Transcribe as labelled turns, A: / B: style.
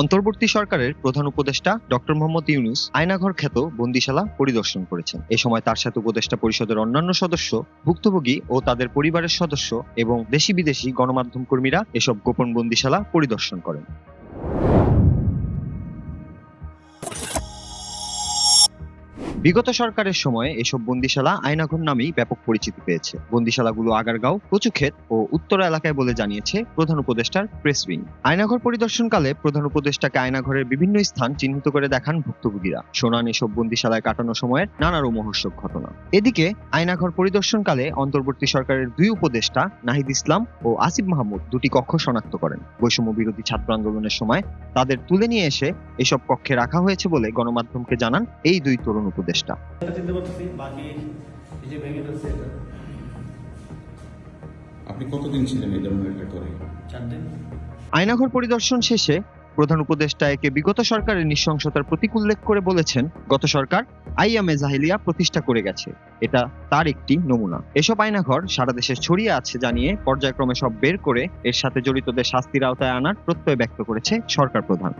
A: অন্তর্বর্তী সরকারের প্রধান উপদেষ্টা ডক্টর মোহাম্মদ ইউনুস আয়নাঘর খ্যাত বন্দিশালা পরিদর্শন করেছেন। এ সময় তার সাথে উপদেষ্টা পরিষদের অন্যান্য সদস্য, ভুক্তভোগী ও তাদের পরিবারের সদস্য এবং দেশি বিদেশি গণমাধ্যম কর্মীরা এসব গোপন বন্দিশালা পরিদর্শন করেন। বিগত সরকারের সময়ে এসব বন্দিশালা আয়নাঘর নামেই ব্যাপক পরিচিতি পেয়েছে। বন্দিশালাগুলো আগারগাঁও, কচুক্ষেত ও উত্তরা এলাকায় বলে জানিয়েছে প্রধান উপদেষ্টার প্রেস উইং আয়নাঘর পরিদর্শনকালে প্রধান উপদেষ্টাকে আয়নাঘরের বিভিন্ন স্থান চিহ্নিত করে দেখান ভুক্তভোগীরা। শোনান এসব বন্দিশালায় কাটানো সময়ের নানা রোমহর্ষক ঘটনা। এদিকে আয়নাঘর পরিদর্শনকালে অন্তর্বর্তী সরকারের দুই উপদেষ্টা নাহিদ ইসলাম ও আসিফ মাহমুদ দুটি কক্ষ শনাক্ত করেন। বৈষম্য বিরোধী ছাত্র আন্দোলনের সময় তাদের তুলে নিয়ে এসে এসব কক্ষে রাখা হয়েছে বলে গণমাধ্যমকে জানান এই দুই তরুণ উপদেষ্টা।
B: আপনি কতদিন ছিলেন এই ধরনের
A: আয়নাঘর পরিদর্শন শেষে প্রধান উপদেষ্টা একে বিগত সরকারের নৃশংসতার প্রতীক উল্লেখ করে বলেছেন গত সরকার আইয়ামে জাহিলিয়া প্রতিষ্ঠা করে গেছে। এটা তার একটি নমুনা। এসব আয়নাঘর সারা দেশে ছড়িয়ে আছে জানিয়ে পর্যায়ক্রমে সব বের করে এর সাথে জড়িতদের শাস্তির আওতায় আনার প্রত্যয় ব্যক্ত করেছে সরকার প্রধান।